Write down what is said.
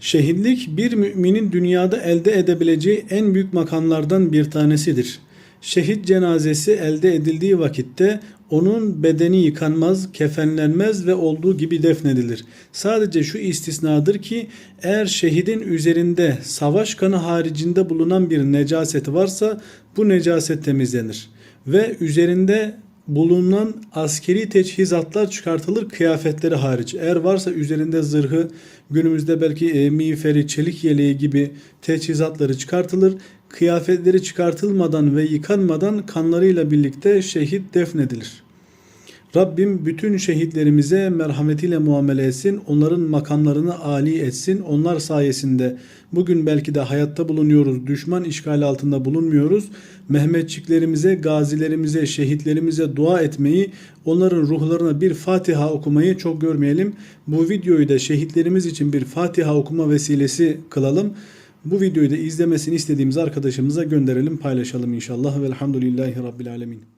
Şehitlik bir müminin dünyada elde edebileceği en büyük makamlardan bir tanesidir. Şehit cenazesi elde edildiği vakitte onun bedeni yıkanmaz, kefenlenmez ve olduğu gibi defnedilir. Sadece şu istisnadır ki eğer şehidin üzerinde savaş kanı haricinde bulunan bir necaset varsa bu necaset temizlenir. Ve üzerinde bulunan askeri teçhizatlar çıkartılır kıyafetleri hariç. Eğer varsa üzerinde zırhı, günümüzde belki e, miğferi, çelik yeleği gibi teçhizatları çıkartılır. Kıyafetleri çıkartılmadan ve yıkanmadan kanlarıyla birlikte şehit defnedilir. Rabbim bütün şehitlerimize merhametiyle muamele etsin. Onların makamlarını âli etsin. Onlar sayesinde bugün belki de hayatta bulunuyoruz. Düşman işgali altında bulunmuyoruz. Mehmetçiklerimize, gazilerimize, şehitlerimize dua etmeyi, onların ruhlarına bir Fatiha okumayı çok görmeyelim. Bu videoyu da şehitlerimiz için bir Fatiha okuma vesilesi kılalım. Bu videoyu da izlemesini istediğimiz arkadaşımıza gönderelim, paylaşalım inşallah. Velhamdülillahi Rabbil Alemin.